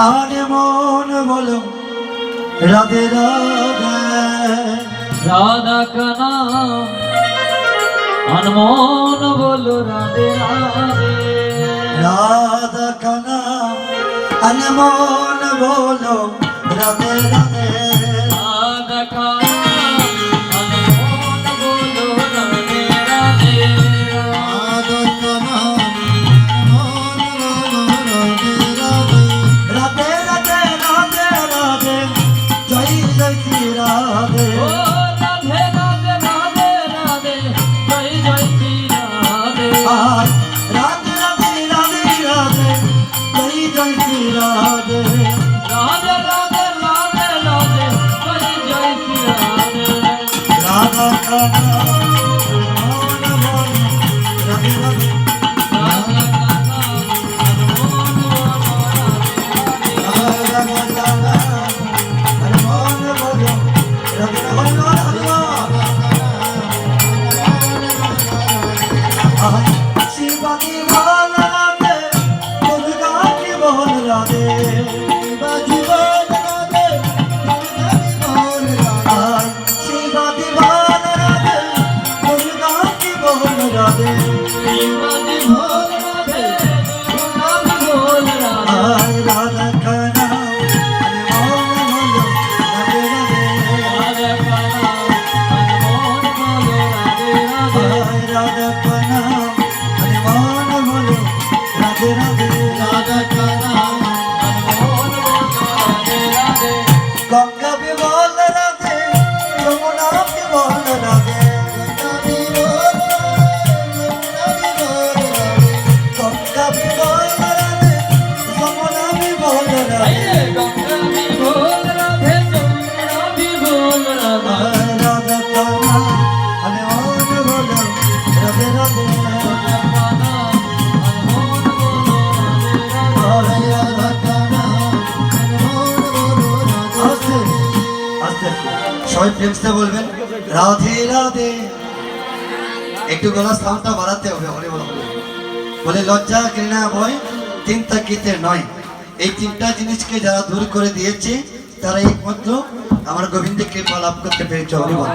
আর মন বলো রাধে রাধে। রাধা কানা আনমন বলো রাধে রাধে। রাধা কানা আর মন বলো রাধে রাধা। জয় জয় শ্রী রাধে রাধে রাধে রাধে রাধে জয় জয় শ্রী রাধে রাধে রাধে রাধে রাধে জয় জয় শ্রী রাধে রাধে রাধে রাধে রাধে জয় জয় শ্রী রাধে রাধা মন রাধে রাধে রাধা রাধে শিবাজি ভোল রাধে দুর্গা ভোল সবাই প্রেমসে বলবেন, রাধে রাধে। একটু গলার সাউন্ডটা বাড়াতে হবে হরে বল হবে। বলে, লজ্জা, ঘৃণা, ভয় তিন তাকিতে নয়। এই তিনটা জিনিসকে যারা দূর করে দিয়েছে, তারা একমাত্র আমার গোবিন্দ কৃপা লাভ করতে পেরেছে হরি বল